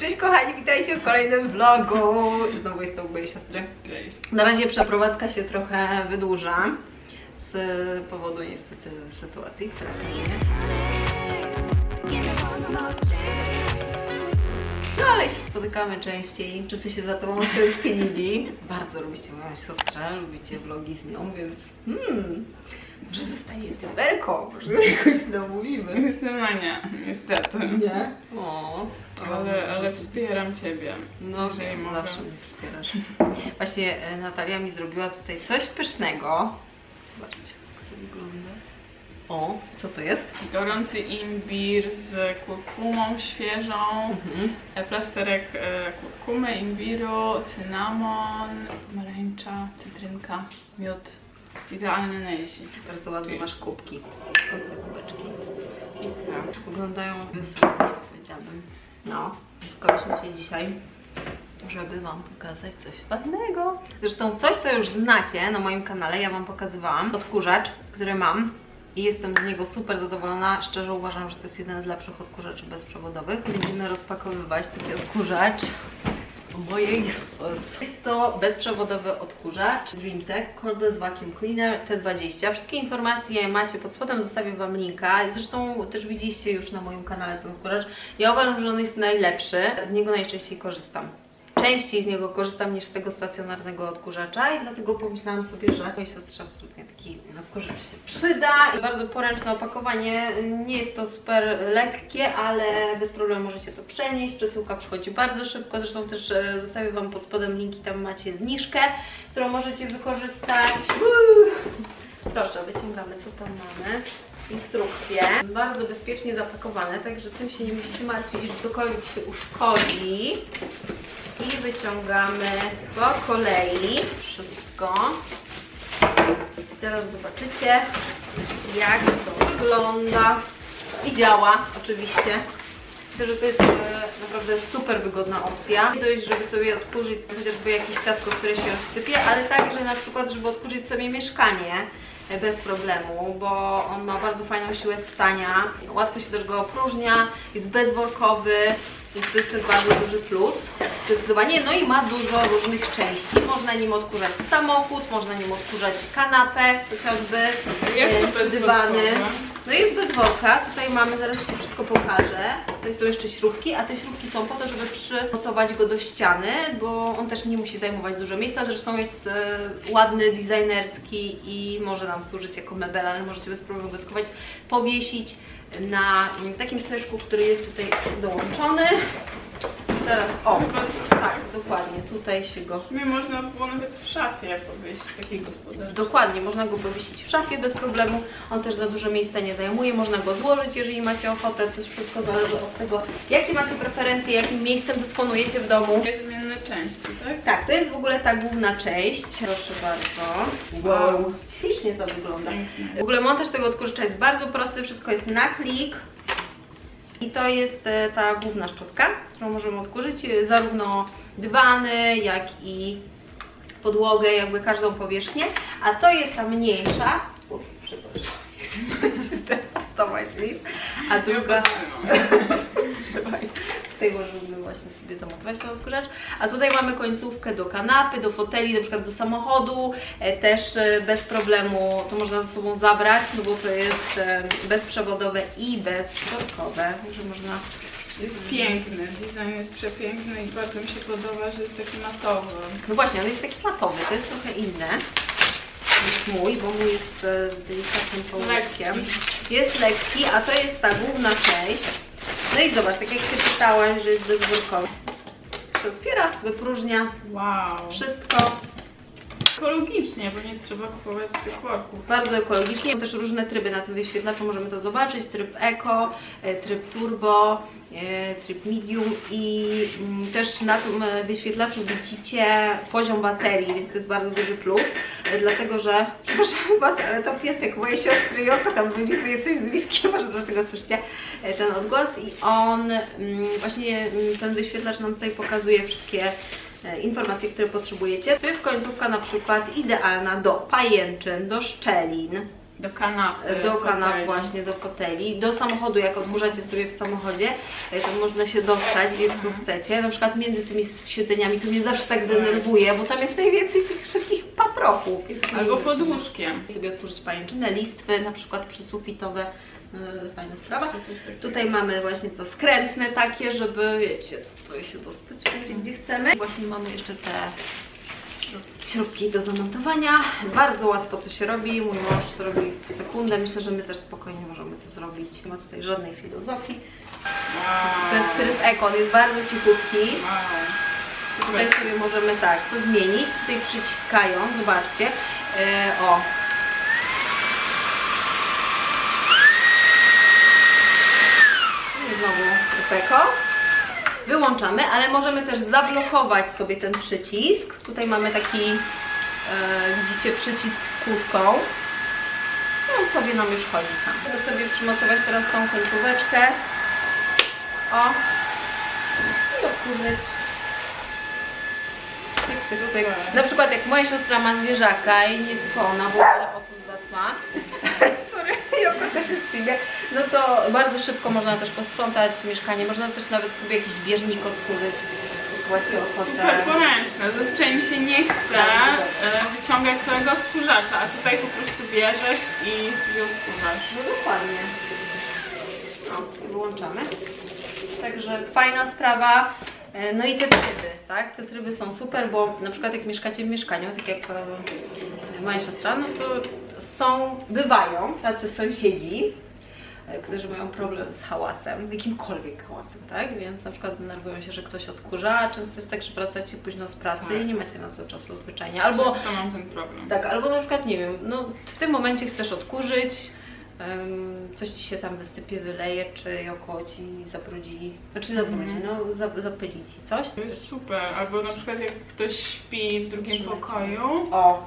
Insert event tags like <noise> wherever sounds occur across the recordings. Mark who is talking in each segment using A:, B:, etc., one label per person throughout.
A: Cześć kochani, witajcie w kolejnym vlogu. Znowu jest to u mojej siostry.
B: Cześć.
A: Na razie przeprowadzka się trochę wydłuża z powodu niestety sytuacji, która będzie. No ale się spotykamy częściej. Wszyscy się za tobą stęsknili. Bardzo lubicie moją siostrę, lubicie vlogi z nią, więc hmm, może zostanie youtuberką, może jakoś namówimy.
B: Jestem Ania, niestety.
A: Nie? O,
B: Ale, ale wspieram Ciebie.
A: No,
B: jeżeli mogę.
A: zawsze mnie wspierasz. Właśnie e, Natalia mi zrobiła tutaj coś pysznego. Zobaczcie, jak to wygląda. O, co to jest?
B: Gorący imbir z kurkumą świeżą,
A: Mhm.
B: e, plasterek e, kurkumy, imbiru, cynamon, pomarańcza, cytrynka, miód. Idealny na jesień.
A: Bardzo ładnie masz kubki. Ładne kubeczki. Tak, wyglądają wesoło, powiedziałabym. No, spotkaliśmy się dzisiaj, żeby Wam pokazać coś ładnego. Zresztą coś, co już znacie na moim kanale, ja Wam pokazywałam. Odkurzacz, który mam. I jestem z niego super zadowolona. Szczerze uważam, że to jest jeden z lepszych odkurzaczy bezprzewodowych. Będziemy rozpakowywać taki odkurzacz. Ojej, Jezus. Jest to bezprzewodowy odkurzacz DreamTech Cordless Vacuum Cleaner T20. Wszystkie informacje macie pod spodem, zostawię Wam linka. Zresztą też widzieliście już na moim kanale ten odkurzacz. Ja uważam, że on jest najlepszy. Z niego najczęściej korzystam. Częściej z niego korzystam niż z tego stacjonarnego odkurzacza i dlatego pomyślałam sobie, że mojej siostrze absolutnie taki odkurzacz się przyda. Bardzo poręczne opakowanie, nie jest to super lekkie, ale bez problemu możecie to przenieść. Przesyłka przychodzi bardzo szybko, zresztą też e, zostawię Wam pod spodem linki, tam macie zniżkę, którą możecie wykorzystać. Uuu. Proszę, wyciągamy co tam mamy. Instrukcje. Bardzo bezpiecznie zapakowane, także tym się nie musicie martwić, że cokolwiek się uszkodzi. I wyciągamy po kolei wszystko. Zaraz zobaczycie, jak to wygląda i działa oczywiście. Myślę, że to jest e, naprawdę super wygodna opcja. Nie dość, żeby sobie odkurzyć chociażby jakieś ciastko, które się rozsypie, ale także na przykład, żeby odkurzyć sobie mieszkanie e, bez problemu, bo on ma bardzo fajną siłę ssania. Łatwo się też go opróżnia, jest bezworkowy, więc to jest też bardzo duży plus. Zdecydowanie. No i ma dużo różnych części. Można nim odkurzać samochód, można nim odkurzać kanapę, chociażby e, dywany. No jest bez worka, tutaj mamy, zaraz Ci wszystko pokażę. Tutaj są jeszcze śrubki, a te śrubki są po to, żeby przymocować go do ściany, bo on też nie musi zajmować dużo miejsca, zresztą jest e, ładny, designerski i może nam służyć jako mebel, ale możecie bez problemu go schować, powiesić na takim steczku, który jest tutaj dołączony. Teraz, o, tak, dokładnie, tutaj się go
B: sumie można było nawet w szafie powieść taki gospodarz.
A: Dokładnie, można go powiesić w szafie bez problemu. On też za dużo miejsca nie zajmuje. Można go złożyć, jeżeli macie ochotę. To już wszystko zależy od tego, jakie macie preferencje, jakim miejscem dysponujecie w domu.
B: Wymienne części, tak?
A: Tak, to jest w ogóle ta główna część. Proszę bardzo.
B: Wow.
A: Ślicznie to wygląda. W ogóle montaż tego odkurzacza jest bardzo prosty, wszystko jest na klik. I to jest e, ta główna szczotka, którą możemy odkurzyć, e, zarówno dywany, jak i podłogę, jakby każdą powierzchnię. A to jest ta mniejsza, ups, przepraszam, nie <laughs> chcę zdewastować nic, a druga, <laughs> trzeba tutaj możemy właśnie sobie zamontować ten odkurzacz. A tutaj mamy końcówkę do kanapy, do foteli, na przykład do samochodu, e, też e, bez problemu to można ze sobą zabrać, no bo to jest e, bezprzewodowe i bezworkowe, także można
B: Jest piękny, design jest przepiękny i bardzo mi się podoba, że jest taki matowy.
A: No właśnie, on jest taki matowy, to jest trochę inne niż mój, bo mój jest delikatnym połyskiem. Jest lekki, a to jest ta główna część. No i zobacz, tak jak się pytałaś, że jest bezworkowy. Się otwiera, wypróżnia
B: Wow.
A: wszystko.
B: Ekologicznie, bo nie trzeba kupować tych worków.
A: Bardzo ekologicznie. Są też różne tryby na tym wyświetlaczu, możemy to zobaczyć. Tryb Eco, e, tryb Turbo, e, tryb Medium i mm, też na tym e, wyświetlaczu widzicie poziom baterii, więc to jest bardzo duży plus, dlatego że, <laughs> przepraszam Was, ale to piesek mojej siostry Joko tam wylizuje coś z miski, może dlatego słyszycie ten odgłos i on, mm, właśnie mm, ten wyświetlacz nam tutaj pokazuje wszystkie informacje, które potrzebujecie. To jest końcówka na przykład idealna do pajęczyn, do szczelin.
B: Do kanapy.
A: do kanap
B: foteli.
A: właśnie, do foteli. Do samochodu, jak odkurzacie sobie w samochodzie, e, to można się dostać, gdzie tylko chcecie. Na przykład między tymi siedzeniami to mnie zawsze tak denerwuje, bo tam jest najwięcej tych wszystkich paprochów.
B: Albo pod łóżkiem.
A: sobie odkurzyć pajęczynę, listwy, na przykład przysufitowe. E, Fajna sprawa. Tutaj mamy właśnie to skrętne takie, żeby wiecie, tutaj się dostać wszędzie gdzie chcemy. Właśnie mamy jeszcze te śrubki do zamontowania. Bardzo łatwo to się robi. Mój mąż to robi w sekundę. Myślę, że my też spokojnie możemy to zrobić. Nie ma tutaj żadnej filozofii. To jest tryb eko, on jest bardzo cichutki. Tutaj sobie możemy tak to zmienić. Tutaj przyciskając, zobaczcie. E, o. I znowu peko. Wyłączamy, ale możemy też zablokować sobie ten przycisk. Tutaj mamy taki, e, widzicie, przycisk z kłódką. I on sobie nam już chodzi sam. Mogę sobie przymocować teraz tą końcóweczkę. O. I odkurzyć. Tyk, tyk, tyk. Na przykład jak moja siostra ma zwierzaka i nie tylko ona, bo wiele osób z Was ma. Sorry, Joko też jest w filmie. No to bardzo szybko można też posprzątać mieszkanie. Można też nawet sobie jakiś bieżnik odkurzyć. Macie ochotę.
B: Super poręczne. Zazwyczaj mi się nie chce e, wyciągać całego odkurzacza, a tutaj po prostu bierzesz i sobie odkurzasz.
A: No dokładnie. No, i wyłączamy. Także fajna sprawa. E, No i te tryby, tak? Te tryby są super, bo na przykład jak mieszkacie w mieszkaniu, tak jak e, moja siostra, no to są, bywają tacy sąsiedzi, którzy mają problem z hałasem, jakimkolwiek hałasem, tak? Więc na przykład denerwują się, że ktoś odkurza, a często jest tak, że wracacie późno z pracy
B: Tak.
A: i nie macie na to czasu zwyczajnie. Albo
B: Często mam ten problem.
A: tak, albo na przykład, nie wiem, no w tym momencie chcesz odkurzyć, coś ci się tam wysypie, wyleje, czy oko ci zabrudzi, znaczy zabrudzi,
B: Mhm.
A: no za- zapyli ci coś.
B: To jest super. Albo na przykład jak ktoś śpi w drugim
A: Trzymaj
B: pokoju,
A: O,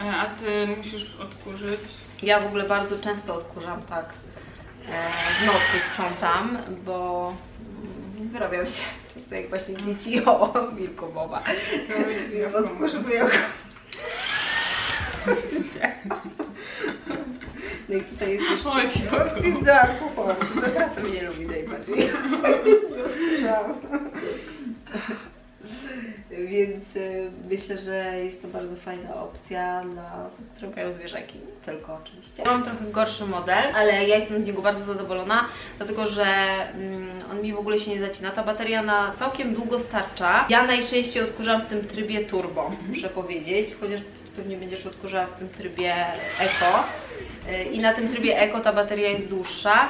B: e, a ty musisz odkurzyć.
A: ja w ogóle bardzo często odkurzam tak, e, w nocy sprzątam, bo wyrabiam się <laughs> często jak właśnie dzieci, o, wilku mowa. Odkurzę sobie oko. No i tutaj jest jeszcze
B: Chodź, Joko.
A: Pizdarku, chodź. To teraz sobie nie lubi najbardziej. <laughs> Więc y, myślę, że jest to bardzo fajna opcja dla osób, które mają zwierzaki. Nie tylko oczywiście. Mam trochę gorszy model, ale ja jestem z niego bardzo zadowolona, dlatego że mm, on mi w ogóle się nie zacina. Ta bateria na całkiem długo starcza. Ja najczęściej odkurzam w tym trybie turbo, muszę powiedzieć, chociaż pewnie będziesz odkurzała w tym trybie eco. Y, I na tym trybie eco ta bateria jest dłuższa.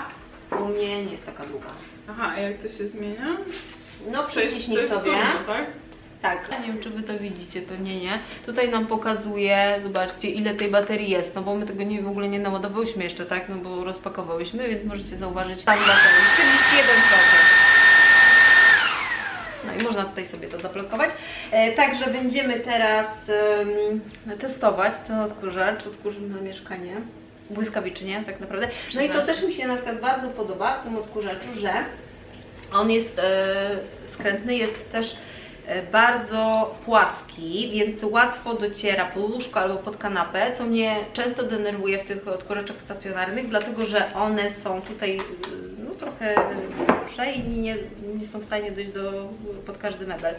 A: U mnie nie jest taka długa.
B: Aha, a jak to się zmienia?
A: No przyciśnij
B: jest
A: sobie.
B: turbo, tak?
A: Tak, nie wiem czy Wy to widzicie, pewnie nie. Tutaj nam pokazuje, zobaczcie ile tej baterii jest, no bo my tego nie, w ogóle nie naładowałyśmy jeszcze, tak, no bo rozpakowałyśmy, więc możecie zauważyć tam baterii, 41%. No i można tutaj sobie to zablokować. E, także będziemy teraz testować ten odkurzacz, odkurzymy na mieszkanie. Błyskawicznie, tak naprawdę. No i to też mi się na przykład bardzo podoba w tym odkurzaczu, że on jest e, skrętny, jest też bardzo płaski, więc łatwo dociera pod łóżko albo pod kanapę, co mnie często denerwuje w tych odkurzaczach stacjonarnych, dlatego że one są tutaj e, no, trochę grubsze i nie, nie są w stanie dojść do, pod każdy mebel.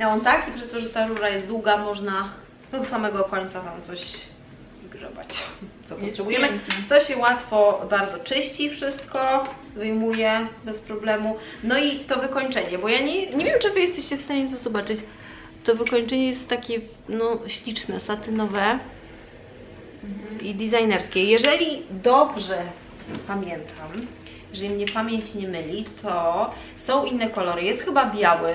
A: A on tak i przez to, że ta rura jest długa, można do samego końca tam coś grzebać, co potrzebujemy. To się łatwo bardzo czyści wszystko, wyjmuje bez problemu. No i to wykończenie, bo ja nie, nie wiem, czy Wy jesteście w stanie to zobaczyć. To wykończenie jest takie no, śliczne, satynowe i designerskie. Jeżeli dobrze pamiętam, jeżeli mnie pamięć nie myli, to są inne kolory. Jest chyba biały,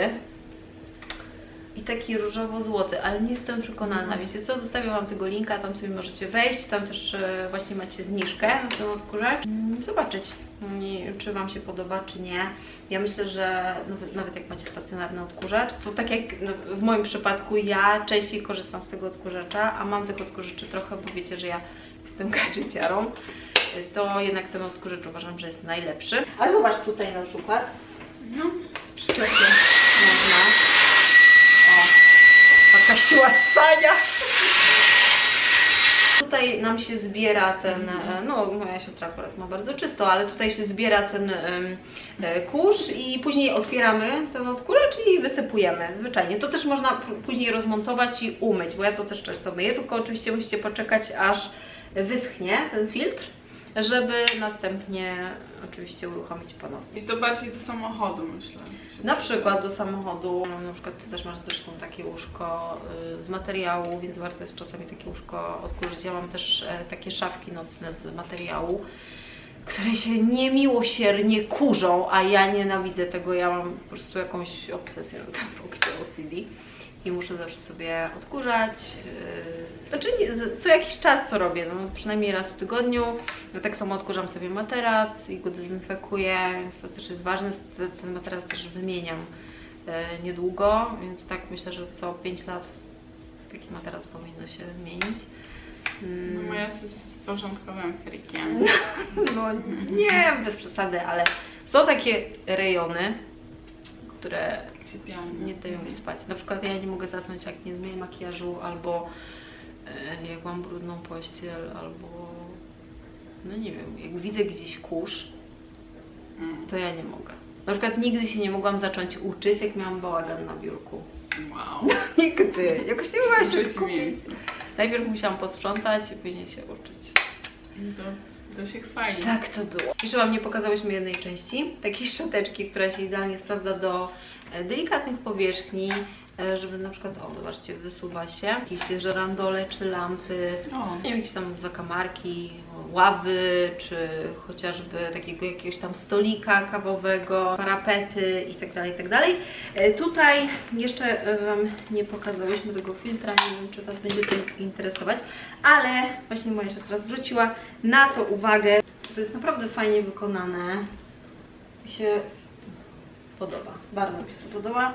A: i taki różowo-złoty, ale nie jestem przekonana. Wiecie co? Zostawię Wam tego linka, tam sobie możecie wejść. Tam też e, właśnie macie zniżkę na ten odkurzacz. Mm, Zobaczyć, czy Wam się podoba, czy nie. Ja myślę, że nawet, nawet jak macie stacjonarny odkurzacz, to tak jak no, w moim przypadku, ja częściej korzystam z tego odkurzacza, a mam tych odkurzaczy trochę, bo wiecie, że ja jestem <laughs> gadżeciarą. To jednak ten odkurzacz uważam, że jest najlepszy. Ale zobacz tutaj na przykład,
B: No, przylepię.
A: można. O, taka siła ssania. Tutaj nam się zbiera ten, e, no moja siostra akurat ma bardzo czysto, ale tutaj się zbiera ten e, kurz i później otwieramy ten odkurzacz i wysypujemy, zwyczajnie. To też można później rozmontować i umyć, bo ja to też często myję, tylko oczywiście musicie poczekać aż wyschnie ten filtr, żeby następnie oczywiście uruchomić ponownie.
B: I to bardziej do samochodu myślę.
A: Na przykład do samochodu, na przykład Ty też masz zresztą takie łóżko y, z materiału, więc warto jest czasami takie łóżko odkurzyć. Ja mam też e, takie szafki nocne z materiału, które się niemiłosiernie kurzą, a ja nienawidzę tego, ja mam po prostu jakąś obsesję na tym punkcie OCD i muszę zawsze sobie odkurzać. Yy, znaczy co jakiś czas to robię, no przynajmniej raz w tygodniu. Ja tak samo odkurzam sobie materac i go dezynfekuję, więc to też jest ważne. Ten- materac też wymieniam e, niedługo, więc tak myślę, że co 5 lat taki materac powinno się wymienić. Mm,
B: No, moja jest z porządkowym frikiem. <laughs>
A: no nie, bez przesady, ale są takie rejony, które
B: Sypialnia.
A: nie dają mi spać. Na przykład ja nie mogę zasnąć jak nie zmyję makijażu, albo e, jak mam brudną pościel, albo no nie wiem, jak widzę gdzieś kurz,
B: Mm.
A: to ja nie mogę. Na przykład nigdy się nie mogłam zacząć uczyć, jak miałam bałagan na biurku.
B: Wow. <laughs>
A: Nigdy. Jakoś nie mogłam się skupić. Najpierw musiałam posprzątać i później się uczyć.
B: To, to się chwali.
A: Tak to było. Jeszcze Wam nie pokazałyśmy jednej części, takiej <laughs> szczoteczki, która się idealnie sprawdza do e, delikatnych powierzchni, żeby na przykład, o zobaczcie, wysuwa się jakieś żerandole czy lampy,
B: O,
A: nie wiem, jakieś tam zakamarki, ławy, czy chociażby takiego jakiegoś tam stolika kawowego, parapety itd., itd. E, Tutaj jeszcze e, Wam nie pokazałyśmy tego filtra, nie wiem, czy Was będzie to interesować, ale właśnie moja siostra zwróciła na to uwagę. To jest naprawdę fajnie wykonane. Mi się podoba, bardzo mi się to podoba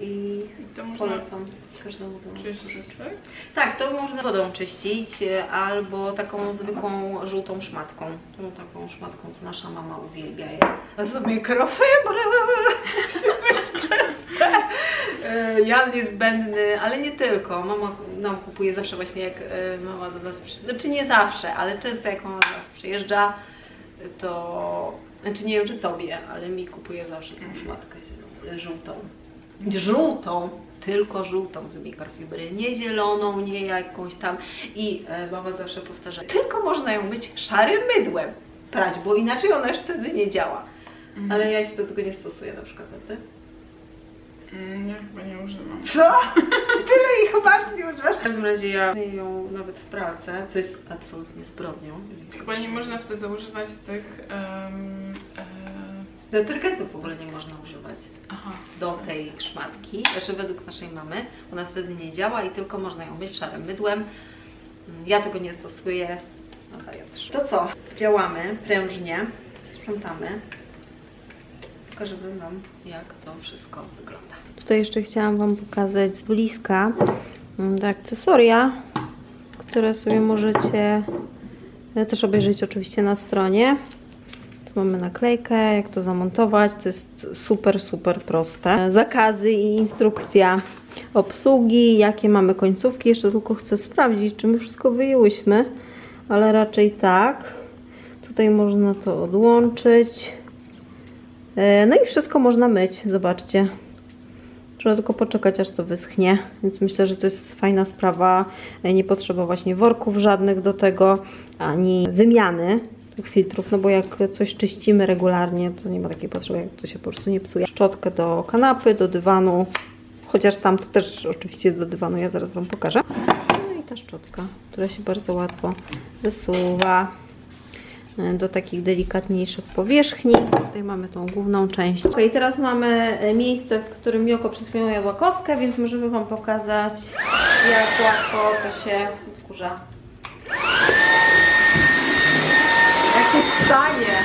A: i
B: to można
A: polecam każdemu do
B: czyścić, tak?
A: tak, to można wodą czyścić e, albo taką zwykłą żółtą szmatką. Tą taką szmatką, co nasza mama uwielbia. Ja sobie krofy E, <laughs> Jan jest zbędny, ale nie tylko. Mama nam kupuje zawsze właśnie jak e, mama do nas przyjeżdża. Znaczy nie zawsze, ale często jak mama do nas przyjeżdża, to... Znaczy nie wiem czy tobie, ale mi kupuje zawsze tą szmatkę żółtą. Żółtą, tylko żółtą z mikrofibry, nie zieloną, nie jakąś tam. I e, mama zawsze powtarza, tylko można ją myć szarym mydłem prać, bo inaczej ona już wtedy nie działa. Ale ja się do tego nie stosuję na przykład, a ty?
B: Mm, Ja chyba nie używam.
A: Co? <laughs> Tyle ich masz, nie używasz? W każdym razie ja ją nawet w pralce, co jest absolutnie zbrodnią.
B: Chyba nie można wtedy używać tych... Um.
A: Detergentów w ogóle nie można używać
B: Aha.
A: do tej szmatki, znaczy według naszej mamy. Ona wtedy nie działa i tylko można ją myć szarym mydłem. Mm, Ja tego nie stosuję. To ja też. To co? Działamy prężnie, sprzątamy. Pokażę Wam, jak to wszystko wygląda.
C: Tutaj jeszcze chciałam Wam pokazać z bliska mm, te akcesoria, które sobie możecie też obejrzeć oczywiście na stronie. Tu mamy naklejkę, jak to zamontować. To jest super, super proste. Zakazy i instrukcja obsługi, jakie mamy końcówki. Jeszcze tylko chcę sprawdzić, czy my wszystko wyjęłyśmy, ale raczej tak. Tutaj można to odłączyć. E, No i wszystko można myć, zobaczcie. Trzeba tylko poczekać, aż to wyschnie, więc myślę, że to jest fajna sprawa. E, Nie potrzeba właśnie worków żadnych do tego, ani wymiany tych filtrów, no bo jak coś czyścimy regularnie, to nie ma takiej potrzeby, jak to się po prostu nie psuje. Szczotkę do kanapy, do dywanu, chociaż tam to też oczywiście jest do dywanu, ja zaraz Wam pokażę. No i ta szczotka, która się bardzo łatwo wysuwa e, do takich delikatniejszych powierzchni. Tutaj mamy tą główną część. Ok, teraz mamy e, miejsce, w którym Joko przed chwilą jadła kostkę, więc możemy Wam pokazać, jak łatwo to się odkurza.
A: Jakie stanie!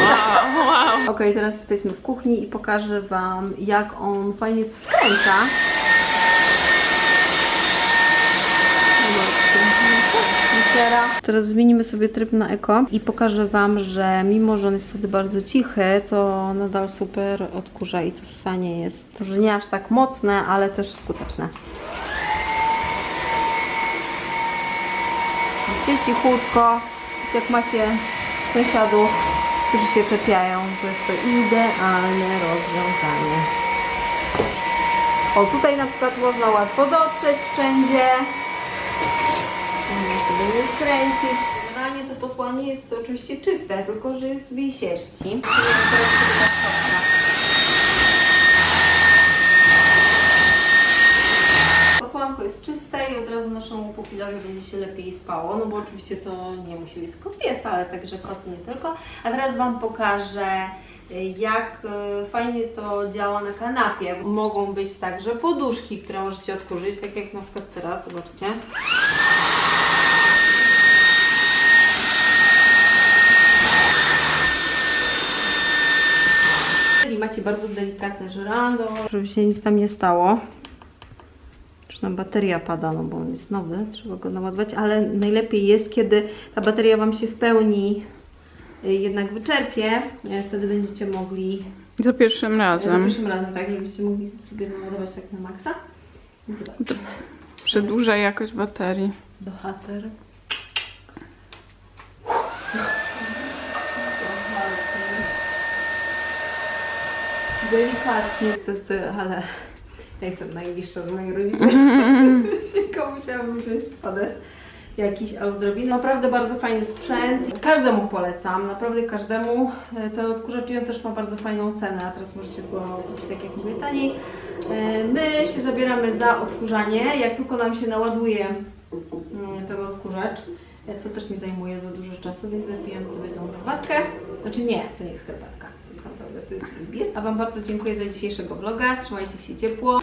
B: Wow, wow.
C: Ok, teraz jesteśmy w kuchni i pokażę Wam, jak on fajnie skręca. Tak,
A: Twittera. Teraz zmienimy sobie tryb na eko i pokażę Wam, że mimo, że on jest wtedy bardzo cichy, to nadal super odkurza i to ssanie jest. Że nie aż tak mocne, ale też skuteczne. Widzicie, cichutko, jak macie sąsiadów, którzy się czepiają, to jest to idealne rozwiązanie. O, tutaj na przykład można łatwo dotrzeć wszędzie. Sobie nie skręcić. Generalnie to posłanie jest oczywiście czyste, tylko że jest w jej sierści. Posłanko jest czyste i od razu naszemu pupilowi będzie się lepiej spało, no bo oczywiście to nie musi być tylko pies, ale także kot nie tylko. A teraz Wam pokażę jak y, fajnie to działa na kanapie. Mogą być także poduszki, które możecie odkurzyć, tak jak na przykład teraz, zobaczcie. Macie bardzo delikatne żerando, żeby się nic tam nie stało, już nam bateria pada, no bo on jest nowy, trzeba go naładować, ale najlepiej jest, kiedy ta bateria Wam się w pełni y, jednak wyczerpie, y, wtedy będziecie mogli
B: Za pierwszym
A: za
B: razem.
A: pierwszym razem, tak, żebyście mogli sobie naładować tak na maksa. Zobacz,
B: Przedłuża jakość baterii.
A: bohater. Delikatnie niestety, ale ja jestem najbliższa z mojej rodziny. <laughs> <laughs> Tylko musiałam wziąć podes jakiś albo drobinę. Naprawdę bardzo fajny sprzęt. Każdemu polecam, naprawdę każdemu. E, Ten odkurzacz też ma bardzo fajną cenę, a teraz możecie go kupić tak jak mówię taniej. E, My się zabieramy za odkurzanie. Jak tylko nam się naładuje mm, ten odkurzacz, co też nie zajmuje za dużo czasu, więc wypijemy sobie tą herbatkę. Znaczy nie, to nie jest herbatka. A Wam bardzo dziękuję za dzisiejszego vloga. Trzymajcie się ciepło.